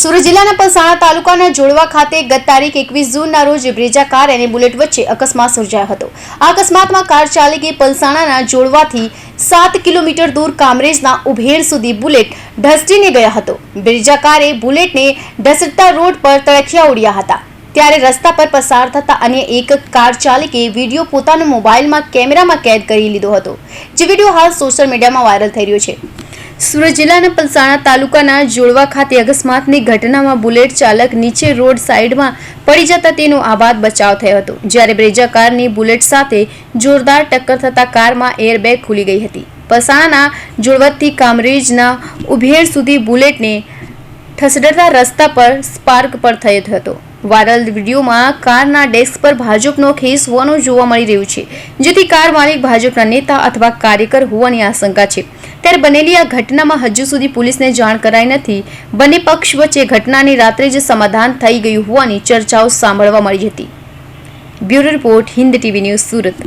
સુરત જિલ્લાના પલસાણા તાલુકાના જોડવા ખાતે ગત તારીખ એકવીસ જૂનના રોજ બ્રેજા કાર અને બુલેટ વચ્ચે અકસ્માત સર્જાયો હતો. આ અકસ્માતમાં કાર ચાલકે પલસાણાના જોડવાથી સાત કિલોમીટર દૂર કામરેજના ઉભેર સુધી બુલેટ ઢસડીને ગયા હતો. બ્રેજા કારે બુલેટને ઢસડતા રોડ પર તળખિયા ઉડ્યા હતા. ત્યારે રસ્તા પર પસાર થતા અન્ય એક કાર ચાલકે વીડિયો પોતાના મોબાઈલમાં કેમેરામાં કેદ કરી લીધો હતો. જે વીડિયો હાલ સોશિયલ મીડિયામાં વાયરલ થઈ રહ્યો છે. સુરત જિલ્લાના પલસાણા તાલુકાના જોડવા ખાતે અકસ્માતની ઘટનામાં બુલેટ ચાલક નીચે રોડ સાઈડમાં પડી જતા તેનો આબાદ બચાવ થયો હતો. જ્યારે બ્રેજા કારની બુલેટ સાથે જોરદાર ટક્કર થતા કારમાં એરબેગ ખુલી ગઈ હતી. પલસાણાના જોડવતથી કામરેજના ઉભેર સુધી બુલેટને ઠસડતા રસ્તા પર સ્પાર્ક પર થયો હતો. વાયરલ વિડીયોમાં કારના ડેસ્ક પર ભાજપનો ખેસ હોવાનું જોવા મળી રહ્યું છે, જેથી કાર માલિક ભાજપના નેતા અથવા કાર્યકર હોવાની આશંકા છે. ત્યારે બનેલી આ ઘટનામાં હજુ સુધી પોલીસને જાણ કરાઈ નથી. બંને પક્ષ વચ્ચે ઘટનાની રાત્રે જ સમાધાન થઈ ગયું હોવાની ચર્ચાઓ સાંભળવા મળી હતી. Bureau report, Hind TV news Surat.